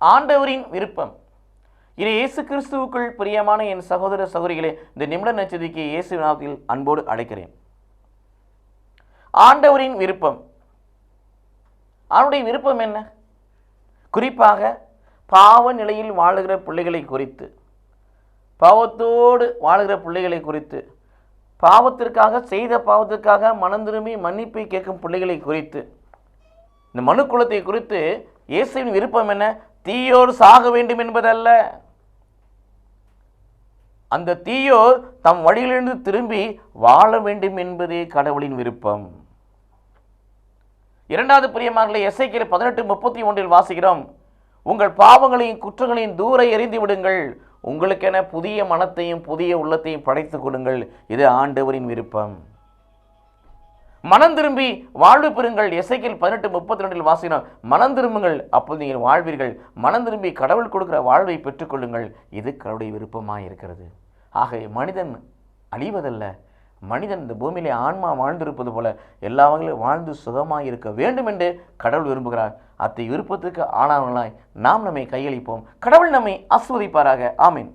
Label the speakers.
Speaker 1: ஆண்டவரின் விருப்பம். இது இயேசு கிறிஸ்துவுக்குள் பிரியமான என் சகோதர சகோதரிகளே இந்த நிமிட நச்சதிக்கு இயேசு நாமத்தில் அன்போடு அழைக்கிறேன். ஆண்டவரின் விருப்பம். அவனுடைய விருப்பம் என்ன? குறிப்பாக பாவ நிலையில் வாழுகிற பிள்ளைகளை குறித்து. பாவத்தோடு வாழுகிற பிள்ளைகளை குறித்து. பாவத்திற்காக செய்த பாவத்திற்காக மனம் திரும்பி மன்னிப்பை கேட்கும் பிள்ளைகளை குறித்து. இந்த மனுக்குலத்தை குறித்து இயேசுவின் விருப்பம் என்ன? தீயோர் சாக வேண்டும் என்பதல்ல. அந்த தீயோர் தம் வழியிலிருந்து திரும்பி வாழ வேண்டும் என்பதே கடவுளின் விருப்பம். இரண்டாவது பிரியமார்களை எஸ்ஐக்கில் பதினெட்டு முப்பத்தி ஒன்றில் வாசிக்கிறோம். உங்கள் பாவங்களையும் குற்றங்களையும் தூர எறிந்து விடுங்கள். உங்களுக்கென புதிய மனத்தையும் புதிய உள்ளத்தையும் படைத்துக் கொடுங்கள். இது ஆண்டவரின் விருப்பம். மனம் திரும்பி வாழ்வு பெறுங்கள். எசைக்கில் பதினெட்டு முப்பத்தி ரெண்டில் வாசினோம் மனம் திரும்புங்கள் அப்போது நீங்கள் வாழ்வீர்கள். மனம் திரும்பி கடவுள் கொடுக்கிற வாழ்வை பெற்றுக்கொள்ளுங்கள். இது கடவுளுடைய விருப்பமாக இருக்கிறது ஆகவே மனிதன் அழிவதல்ல. மனிதன் இந்த பூமியிலே ஆன்மா வாழ்ந்திருப்பது போல எல்லா வகையிலும் வாழ்ந்து சுகமாக இருக்க வேண்டும் என்று கடவுள் விரும்புகிறார். அத்தை விருப்பத்துக்கு ஆளானவர்களாய் நாம் நம்மை கையளிப்போம். கடவுள் நம்மை ஆஸ்வதிப்பாராக ஆமீன்.